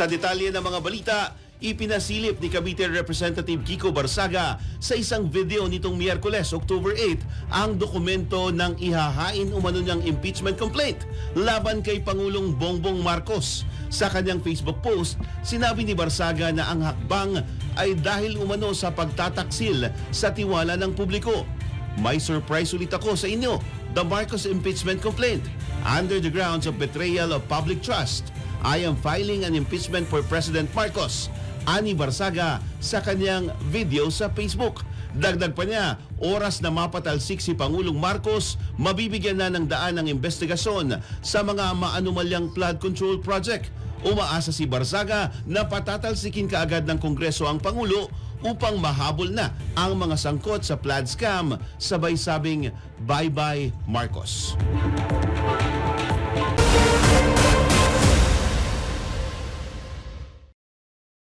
Sa detalye ng mga balita, ipinasilip ni Cavite Representative Kiko Barsaga sa isang video nitong Miyerkules, October 8, ang dokumento ng ihahain umano niyang impeachment complaint laban kay Pangulong Bongbong Marcos. Sa kanyang Facebook post, sinabi ni Barsaga na ang hakbang ay dahil umano sa pagtataksil sa tiwala ng publiko. May surprise ulit ako sa inyo, the Marcos impeachment complaint. Under the grounds of betrayal of public trust, I am filing an impeachment for President Marcos. Ani Barsaga sa kanyang video sa Facebook. Dagdag pa niya, oras na mapatalsik si Pangulong Marcos, mabibigyan na ng daan ang investigasyon sa mga maanumalyang flood control project. Umaasa si Barsaga na patatalsikin kaagad ng Kongreso ang Pangulo upang mahabol na ang mga sangkot sa flood scam sabay sabing bye-bye Marcos.